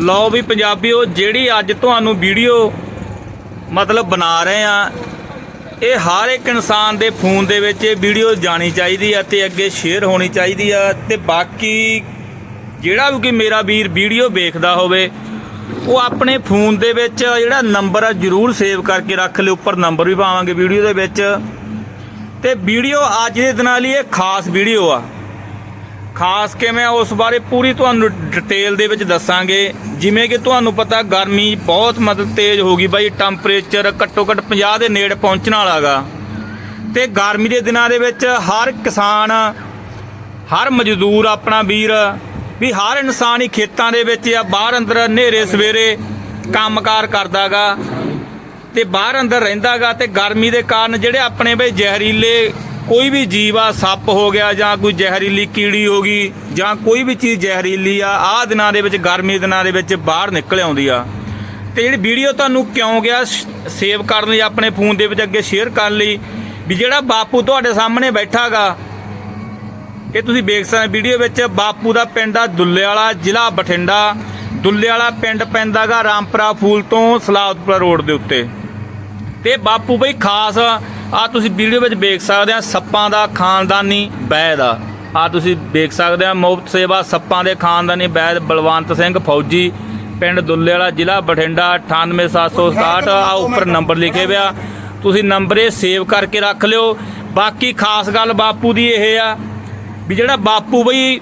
ਲਓ ਵੀ ਪੰਜਾਬੀਓ, ਜਿਹੜੀ ਅੱਜ ਤੁਹਾਨੂੰ ਵੀਡੀਓ ਮਤਲਬ ਬਣਾ ਰਹੇ ਆ, ਇਹ ਹਰ ਇੱਕ ਇਨਸਾਨ ਦੇ ਫੋਨ ਦੇ ਵਿੱਚ ਇਹ ਵੀਡੀਓ ਜਾਣੀ ਚਾਹੀਦੀ ਆ ਤੇ ਅੱਗੇ ਸ਼ੇਅਰ ਹੋਣੀ ਚਾਹੀਦੀ ਆ ਤੇ ਬਾਕੀ ਜਿਹੜਾ ਵੀ ਕੋਈ ਮੇਰਾ ਵੀਰ ਵੀਡੀਓ ਵੇਖਦਾ ਹੋਵੇ, ਉਹ ਆਪਣੇ ਫੋਨ ਦੇ ਵਿੱਚ ਜਿਹੜਾ ਨੰਬਰ ਆ ਜਰੂਰ ਸੇਵ ਕਰਕੇ ਰੱਖ ਲਿਓ, ਉੱਪਰ ਨੰਬਰ ਵੀ ਪਾਵਾਂਗੇ ਵੀਡੀਓ ਦੇ ਵਿੱਚ। ਤੇ ਵੀਡੀਓ ਅੱਜ ਦੇ ਦਿਨਾਂ ਲਈ ਇਹ ਖਾਸ ਵੀਡੀਓ ਆ। ਖਾਸ ਕਿਵੇਂ ਆ, ਉਸ ਬਾਰੇ ਪੂਰੀ ਤੁਹਾਨੂੰ ਡਿਟੇਲ ਦੇ ਵਿੱਚ ਦੱਸਾਂਗੇ। ਜਿਵੇਂ ਕਿ ਤੁਹਾਨੂੰ ਪਤਾ ਗਰਮੀ ਬਹੁਤ ਮਤਲਬ ਤੇਜ਼ ਹੋ ਗਈ ਬਾਈ ਟੈਂਪਰੇਚਰ ਘੱਟੋ ਘੱਟ 50 ਦੇ ਨੇੜੇ ਪਹੁੰਚਣ ਵਾਲਾਗਾ ਤੇ ਗਰਮੀ ਦੇ ਦਿਨਾਂ ਦੇ ਵਿੱਚ ਹਰ ਕਿਸਾਨ ਹਰ ਮਜ਼ਦੂਰ ਆਪਣਾ ਵੀਰ ਵੀ ਹਰ ਇਨਸਾਨ ਹੀ ਖੇਤਾਂ ਦੇ ਵਿੱਚ ਜਾਂ ਬਾਹਰ ਅੰਦਰ ਹਨੇਰੇ ਸਵੇਰੇ ਕੰਮਕਾਰ ਕਰਦਾਗਾ ਤੇ ਬਾਹਰ ਅੰਦਰ ਰਹਿੰਦਾਗਾ ਤੇ ਗਰਮੀ ਦੇ ਕਾਰਨ ਜਿਹੜੇ ਆਪਣੇ ਬਈ ਜ਼ਹਿਰੀਲੇ ਕੋਈ ਵੀ ਜੀਵ ਆ ਸੱਪ ਹੋ ਗਿਆ ਜਾਂ ਕੋਈ ਜ਼ਹਿਰੀਲੀ ਕੀੜੀ ਹੋ ਗਈ ਜਾਂ ਕੋਈ ਵੀ ਚੀਜ਼ ਜ਼ਹਿਰੀਲੀ ਆ, ਆਹ ਦਿਨਾਂ ਦੇ ਵਿੱਚ, ਗਰਮੀ ਦਿਨਾਂ ਦੇ ਵਿੱਚ ਬਾਹਰ ਨਿਕਲ ਆਉਂਦੀ ਆ। ਤੇ ਜਿਹੜੀ ਵੀਡੀਓ ਤੁਹਾਨੂੰ ਕਿਉਂ ਗਿਆ ਸੇਵ ਕਰਨ ਲਈ, ਆਪਣੇ ਫੋਨ ਦੇ ਵਿੱਚ ਅੱਗੇ ਸ਼ੇਅਰ ਕਰਨ ਲਈ, ਵੀ ਜਿਹੜਾ ਬਾਪੂ ਤੁਹਾਡੇ ਸਾਹਮਣੇ ਬੈਠਾਗਾ, ਇਹ ਤੁਸੀਂ ਵੇਖ ਸਕਦੇ ਵੀਡੀਓ ਵਿੱਚ, ਬਾਪੂ ਦਾ ਪਿੰਡ ਆ ਦੁੱਲੇ ਵਾਲਾ ਜ਼ਿਲ੍ਹਾ ਬਠਿੰਡਾ। ਦੁੱਲੇ ਵਾਲਾ ਪਿੰਡ ਪੈਂਦਾਗਾ ਰਾਮਪੁਰਾ ਫੂਲ ਤੋਂ ਸਲਾਦਪੁਰਾ ਰੋਡ ਦੇ ਉੱਤੇ। ਤੇ ਬਾਪੂ ਬਈ ਖਾਸ ਆ ਤੁਸੀਂ ਵੀਡੀਓ ਵਿੱਚ ਵੇਖ ਸਕਦੇ ਆ ਸੱਪਾਂ ਦਾ ਖਾਨਦਾਨੀ ਵੈਦ ਆ। ਆ ਤੁਸੀਂ ਵੇਖ ਸਕਦੇ ਆ ਮੁਫਤ ਸੇਵਾ ਸੱਪਾਂ ਦੇ ਖਾਨਦਾਨੀ ਵੈਦ ਬਲਵੰਤ ਸਿੰਘ ਫੌਜੀ ਪਿੰਡ ਦੁੱਲੇ ਵਾਲਾ ਜ਼ਿਲ੍ਹਾ ਬਠਿੰਡਾ 98767 ਆ ਉੱਪਰ ਨੰਬਰ ਲਿਖੇ ਹੋਇਆ ਤੁਸੀਂ ਨੰਬਰ ਇਹ ਸੇਵ ਕਰਕੇ ਰੱਖ ਲਿਓ। ਬਾਕੀ ਖਾਸ ਗੱਲ ਬਾਪੂ ਦੀ ਇਹ ਆ ਵੀ ਜਿਹੜਾ ਬਾਪੂ ਬਈ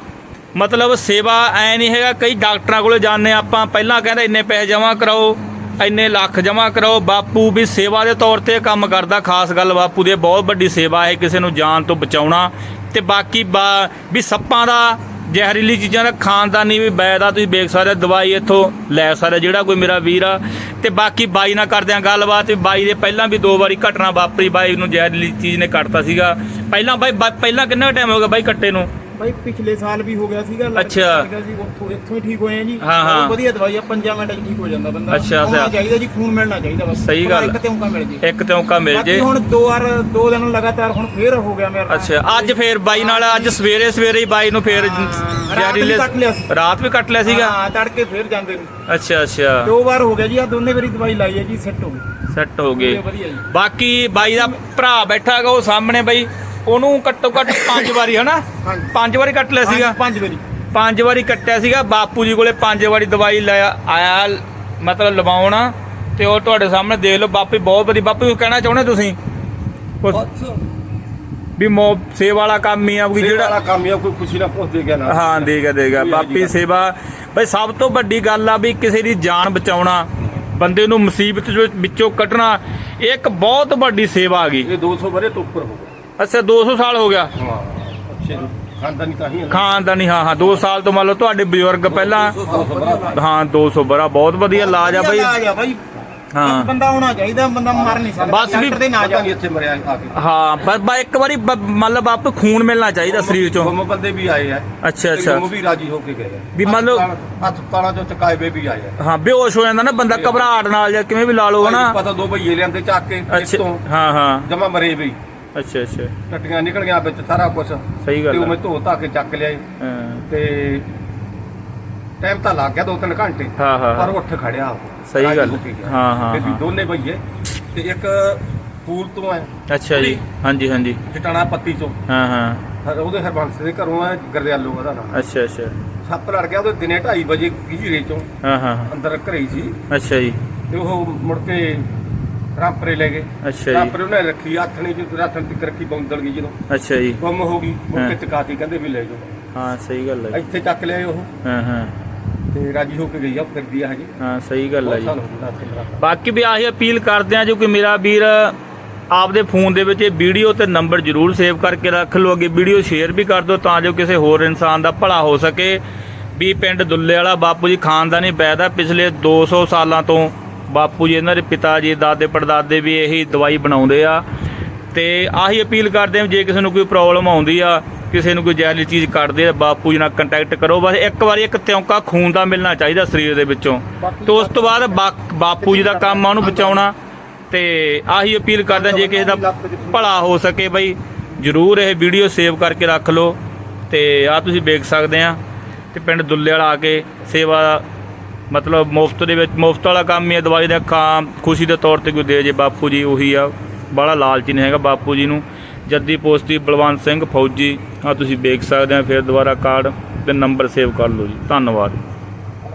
ਮਤਲਬ ਸੇਵਾ ਐ ਨਹੀਂ ਹੈਗਾ ਕਈ ਡਾਕਟਰਾਂ ਕੋਲੇ ਜਾਂਦੇ ਆਪਾਂ ਪਹਿਲਾਂ ਕਹਿੰਦਾ ਇੰਨੇ ਪੈਸੇ ਜਮ੍ਹਾਂ ਕਰਾਓ। ਇੰਨੇ ਲੱਖ ਜਮ੍ਹਾਂ ਕਰਾਓ। ਬਾਪੂ ਵੀ ਸੇਵਾ ਦੇ ਤੌਰ ਤੇ ਕੰਮ ਕਰਦਾ। ਖਾਸ ਗੱਲ ਬਾਪੂ ਦੀ ਇਹ ਬਹੁਤ ਵੱਡੀ ਸੇਵਾ ਹੈ ਕਿਸੇ ਨੂੰ ਜਾਨ ਤੋਂ ਬਚਾਉਣਾ। ਤੇ ਬਾਕੀ ਬਾ- ਵੀ ਸੱਪਾਂ ਦਾ ਜ਼ਹਿਰੀਲੀ ਚੀਜ਼ਾਂ ਦਾ ਖਾਨਦਾਨੀ ਵੀ ਬੈਦ ਆ ਤੁਸੀਂ ਵੇਖ ਸਕਦੇ ਹੋ, ਦਵਾਈ ਇੱਥੋਂ ਲੈ ਸਕਦੇ ਜਿਹੜਾ ਕੋਈ ਮੇਰਾ ਵੀਰ ਆ। ਤੇ ਬਾਕੀ ਬਾਈ ਨਾਲ ਕਰਦੇ ਆ ਗੱਲਬਾਤ। ਵੀ ਬਾਈ ਦੇ ਪਹਿਲਾਂ ਵੀ ਦੋ ਵਾਰੀ ਘਟਨਾ ਵਾਪਰੀ ਬਾਈ ਨੂੰ ਜ਼ਹਿਰੀਲੀ ਚੀਜ਼ ਨੇ ਕੱਟਤਾ ਸੀਗਾ। ਪਹਿਲਾਂ ਬਾਈ ਬਾ- ਪਹਿਲਾਂ ਕਿੰਨਾ ਟਾਈਮ ਹੋ ਗਿਆ ਬਾਈ ਕੱਟੇ ਨੂੰ? ਭਾਈ ਪਿਛਲੇ ਸਾਲ ਵੀ ਹੋ ਗਿਆ ਸੀਗਾ ਲੱਗ- ਅੱਛਾ। ਲੱਗਾ ਸੀ ਉੱਥੋਂ ਇੱਥੋਂ ਹੀ ਠੀਕ ਹੋਏ ਆ ਜੀ। ਹਾਂ, ਹਾਂ। ਬਹੁਤ ਵਧੀਆ ਦਵਾਈ ਆ 5 ਮਿੰਟਾਂ 'ਚ ਠੀਕ ਹੋ ਜਾਂਦਾ ਬੰਦਾ। ਅੱਛਾ, ਹੋਣਾ ਅੱਛਾ। ਚਾਹੀਦਾ ਜੀ ਖੂਨ ਮਿਲਣਾ ਚਾਹੀਦਾ ਬਸ। ਸਹੀ ਗੱਲ। ਇੱਕ ਤੇ ਉਂਕਾ ਮਿਲ ਜੇ। ਇੱਕ ਤੇ ਔਕਾ ਮਿਲ ਬਾਕੀ ਜੇ। ਹੁਣ ਦੋ ਵਾਰ ਦੋ ਦਿਨ ਲਗਾਤਾਰ ਹੁਣ ਫੇਰ ਹੋ ਗਿਆ ਮੇਰਾ। ਅੱਛਾ ਅੱਜ ਫੇਰ ਬਾਈ ਨਾਲ ਅੱਜ ਸਵੇਰੇ ਸਵੇਰੇ ਹੀ ਬਾਈ ਨੂੰ ਫੇਰ ਰਾਤ ਵੀ ਕੱਟ ਲਿਆ ਸੀ। ਰਾਤ ਵੀ ਕੱਟ ਲਿਆ ਸੀਗਾ? ਹਾਂ ਤੜਕੇ ਫੇਰ ਜਾਂਦੇ ਨੇ। ਅੱਛਾ ਅੱਛਾ। ਦੋ ਵਾਰ ਹੋ ਗਿਆ ਜੀ ਆ ਦੋਨੇ ਵਾਰੀ ਦਵਾਈ ਲਾਈ ਹੈ ਜੀ ਸੈੱਟ ਹੋ ਗਈ। ਸੈੱਟ ਹੋ ਗਏ ਵਧੀਆ ਜੀ। ਬਾਕੀ ਬਾਈ ਦਾ ਭਰਾ ਬੈਠਾਗਾ ਉਹ ਸਾਹਮਣੇ ਬਾਈ। ਉਹਨੂੰ ਘੱਟੋ ਘੱਟ ਪੰਜ ਵਾਰੀ ਹਨਾ। ਪੰਜ ਵਾਰੀ ਕੱਟ ਲਿਆ ਸੀਗਾ? ਪੰਜ ਵਾਰੀ। ਪੰਜ ਵਾਰੀ ਕੱਟਿਆ ਸੀਗਾ। ਬਾਪੂ ਜੀ ਕੋਲੇ ਪੰਜ ਵਾਰੀ ਦਵਾਈ ਲਾਇਆ ਆਇਆ ਮਤਲਬ ਲਵਾਉਣਾ। ਤੇ ਉਹ ਤੁਹਾਡੇ ਸਾਹਮਣੇ ਦੇਖ ਲਓ ਬਾਪੂ ਬਹੁਤ ਵਧੀਆ। ਬਾਪੂ ਕਹਿਣਾ ਚਾਹੁੰਦੇ ਤੁਸੀਂ? ਵੀ ਮੋ ਸੇਵਾ ਵਾਲਾ ਕੰਮ ਹੀ ਆ ਜਿਹੜਾ ਜਿਹੜਾ ਕੰਮ ਹੀ ਆ ਕੋਈ ਖੁਸ਼ੀ ਨਾ ਪੁੱਛ ਦੇ ਗਿਆ ਨਾ ਹਾਂ ਦੇਗਾ ਦੇਗਾ ਬਾਪੀ। ਸੇਵਾ ਬਈ ਸਭ ਤੋਂ ਵੱਡੀ ਗੱਲ ਆ ਵੀ ਕਿਸੇ ਦੀ ਜਾਨ ਬਚਾਉਣਾ ਬੰਦੇ ਨੂੰ ਮੁਸੀਬਤ ਵਿੱਚੋਂ ਕੱਢਣਾ ਇਹ ਇੱਕ ਬਹੁਤ ਵੱਡੀ ਸੇਵਾ ਆ ਗਈ। ਇਹ 200 ਬਰੇ ਤੋਂ ਉੱਪਰ ਹੋ ਗਿਆ ਅੱਛਾ 200 ਸਾਲ ਹੋ ਗਿਆ। ਹਾਂ ਅੱਛੇ ਖਾਨਦਾਨੀ ਤਾਂ ਹੀ ਹੈ ਨਾ। ਖਾਨਦਾਨੀ ਹਾਂ ਹਾਂ 2 ਸਾਲ ਤੋਂ ਮੰਨ ਲਓ ਤੁਹਾਡੇ ਬਜ਼ੁਰਗ ਪਹਿਲਾਂ 200 ਬਰਾ ਹਾਂ 200 ਬਰਾ ਬਹੁਤ ਵਧੀਆ ਇਲਾਜ ਆ ਬਈ। ਹਾਂ। ਇੱਕ ਬੰਦਾ ਹੋਣਾ ਚਾਹੀਦਾ ਬੰਦਾ ਮਰ ਨਹੀਂ ਸਕਦਾ ਬਸ ਵੀ- ਦੇ ਨਾ ਜਾ ਇੱਥੇ ਮਰਿਆ ਆ ਕੇ। ਹਾਂ ਬਸ ਬਸ ਇੱਕ ਵਾਰੀ ਬ- ਮੰਨ ਲਓ ਬਾਪ ਖੂਨ ਮਿਲਣਾ ਚਾਹੀਦਾ ਸਰੀਰ ਚੋਂ। ਗੁੰਮ ਬੰਦੇ ਵੀ ਆਏ ਆ। ਅੱਛਾ, ਤੇ ਅੱਛਾ। ਗੁੰਮ ਵੀ ਰਾਜੀ ਹੋ ਕੇ ਗਏ। ਵੀ ਮੰਨ ਲਓ- ਹਸਪਤਾਲ- ਹਸਪਤਾਲਾਂ ਚੋਂ ਚਕਾਏ ਵੀ ਆਏ ਆ। ਹਾਂ ਬੇਹੋਸ਼ ਹੋ ਜਾਂਦਾ ਨਾ ਬੰਦਾ ਘਬਰਾਹਟ ਨਾਲ ਜਾਂ ਕਿਵੇਂ ਵੀ ਲਾ ਲਓ ਹਨਾ। ਪਤਾ ਦੋ ਭਈਏ ਲਿਆਂਦੇ ਚੱਕ ਕੇ ਅੱਛਾ ਤੋਂ ਹਾਂ ਹਾਂ। ਜਮਾ ਮਰੇ ਵੀ ਅੱਛਾ ਅੱਛਾ। ਟੱਟੀਆਂ ਨਿਕਲ ਗਿਆ ਵਿੱਚ ਸਾਰਾ ਕੁਝ ਸਹੀ ਗੱਲ ਤੇ ਉਹ ਆ। ਮੈਂ ਧੋ ਧਾ ਕੇ ਚੱਕ ਲਿਆਏ ਹਾਂ, ਤੇ ਟਾਈਮ ਤਾਂ ਲੱਗ ਗਿਆ ਦੋ ਤਿੰਨ ਘੰਟੇ। ਹਾਂ, ਹਾਂ, ਪਰ। ਉੱਠ ਖੜਿਆ ਸਹੀ ਗੱਲ। ਹੋ। ਹਾਂ, ਤੇ। ਦੋਨੇ ਭਈਏ ਤੇ ਇੱਕ ਫੂਲ ਤੋਂ ਹੈ ਅੱਛਾ ਜੀ। ਹਾਂਜੀ ਹਾਂਜੀ। ਜਟਾਣਾ ਪੱਤੀ ਚੋਂ। ਹਾਂ ਹਾਂ। ਉਹਦੇ ਹਰਬੰਸ ਦੇ ਘਰੋਂ ਹੈ ਗਰਦਿਆਲੋ ਉਹਦਾ ਨਾਮ ਅੱਛਾ ਅੱਛਾ। ਸੱਪ ਲੜ ਗਿਆ ਉਹਦੇ ਦਿਨੇ 2:30 ਵਜੇ ਗੀਰੇ ਚੋਂ। ਹਾਂ ਹਾਂ। ਅੰਦਰ ਘਰੇ ਸੀ। ਅੱਛਾ ਜੀ। ਤੇ ਉਹ ਮੁੜ ਕੇ ਰਾਮਪਰੇ ਲੈ ਗਏ। ਅੱਛਾ ਜੀ। ਰਾਮਪਰੇ ਉਹਨੇ ਰੱਖੀ ਨੇ ਜਦੋਂ ਰਾਥਣ ਤੱਕ ਰੱਖੀ ਬੌਂਦਲ ਗਈ ਜਦੋਂ। ਅੱਛਾ ਜੀ। ਗੁੰਮ ਹੋ ਗਈ ਮੁੜ। ਕੇ ਚਕਾਤੀ ਕਹਿੰਦੇ ਵੀ ਲੈ ਜਾਓ। ਹਾਂ ਸਹੀ ਗੱਲ ਹੈ ਜੀ। ਇੱਥੇ ਚੱਕ ਲਿਆਏ ਉਹ। ਹਾਂ ਹਾਂ। ਤੇ ਰਾਜੀ ਹੋ ਕੇ ਗਈ ਆ ਉਹ ਫਿਰਦੀ ਆ ਹਜੇ। ਹਾਂ ਸਹੀ ਗੱਲ ਹੈ ਬਹੁਤ ਜੀ। ਸਾਲ ਹੋ ਗਏ ਰਾਤ ਨੂੰ ਬਾਕੀ ਵੀ ਆਹੀ ਅਪੀਲ ਕਰਦੇ ਆ ਜੋ ਕਿ ਮੇਰਾ ਵੀਰ ਆਪਦੇ ਫੋਨ ਦੇ ਵਿੱਚ ਇਹ ਵੀਡੀਓ ਤੇ ਨੰਬਰ ਜ਼ਰੂਰ ਸੇਵ ਕਰਕੇ ਰੱਖ ਲਓ। ਅੱਗੇ ਵੀਡੀਓ ਸ਼ੇਅਰ ਵੀ ਕਰ ਦਿਓ ਤਾਂ ਜੋ ਕਿਸੇ ਹੋਰ ਇਨਸਾਨ ਦਾ ਭਲਾ ਹੋ ਸਕੇ। ਵੀ ਪਿੰਡ ਦੁੱਲੇ ਵਾਲਾ ਬਾਪੂ ਜੀ ਖਾਨਦਾਨੀ ਵੈਦ ਆ ਪਿਛਲੇ 200 ਸਾਲਾਂ ਤੋਂ ਬਾਪੂ ਜੀ ਇਹਨਾਂ ਦੇ ਪਿਤਾ ਜੀ ਦਾਦੇ ਪੜਦਾਦੇ ਵੀ ਇਹੀ ਦਵਾਈ ਬਣਾਉਂਦੇ ਆ। ਤੇ ਆਹੀ ਅਪੀਲ ਕਰਦੇ ਆ ਜੇ ਕਿਸੇ ਨੂੰ ਕੋਈ ਪ੍ਰੋਬਲਮ ਆਉਂਦੀ ਆ ਕਿਸੇ ਨੂੰ ਕੋਈ ਜ਼ਹਿਰੀਲੀ ਚੀਜ਼ ਕੱਢਦੇ ਆ ਬਾਪੂ ਜੀ ਨਾਲ ਕੰਟੈਕਟ ਕਰੋ। ਬਸ ਇੱਕ ਵਾਰੀ ਇੱਕ ਤਿਉਂਕਾ ਖੂਨ ਦਾ ਮਿਲਣਾ ਚਾਹੀਦਾ ਸਰੀਰ ਦੇ ਵਿੱਚੋਂ। ਤੇ ਉਸ ਤੋਂ ਬਾਅਦ ਬਾਪੂ ਜੀ ਦਾ ਕੰਮ ਆ ਉਹਨੂੰ ਬਚਾਉਣਾ। ਤੇ ਆਹੀ ਅਪੀਲ ਕਰਦੇ ਆ ਜੇ ਕਿਸੇ ਦਾ ਭਲਾ ਹੋ ਸਕੇ ਬਈ ਜਰੂਰ ਇਹ ਵੀਡੀਓ ਸੇਵ ਕਰਕੇ ਰੱਖ ਲਓ। ਤੇ ਆ ਤੁਸੀਂ ਵੇਖ ਸਕਦੇ ਆ। ਤੇ ਪਿੰਡ ਦੁੱਲੇ ਵਾਲਾ ਆ ਕੇ ਸੇਵਾ ਮਤਲਬ ਮੁਫਤ ਦੇ ਵਿੱਚ, ਮੁਫਤ ਵਾਲਾ ਕੰਮ ਹੀ ਹੈ, ਦਵਾਈ ਦਾ ਖਾਂ ਖੁਸ਼ੀ ਦੇ ਤੌਰ ਤੇ ਕੋਈ ਦੇ ਜੇ ਬਾਪੂ ਜੀ, ਉਹੀ ਆ। ਬੜਾ ਲਾਲਚੀ ਨਹੀਂ ਹੈਗਾ ਬਾਪੂ ਜੀ ਨੂੰ। ਜੱਦੀ ਪੋਸਤੀ, ਬਲਵੰਤ ਸਿੰਘ ਫੌਜੀ ਆ ਤੁਸੀਂ ਵੇਖ ਸਕਦੇ ਆ, ਫਿਰ ਦੁਬਾਰਾ ਕਾਰਡ ਤੇ ਨੰਬਰ ਸੇਵ ਕਰ ਲਓ ਜੀ। ਧੰਨਵਾਦ।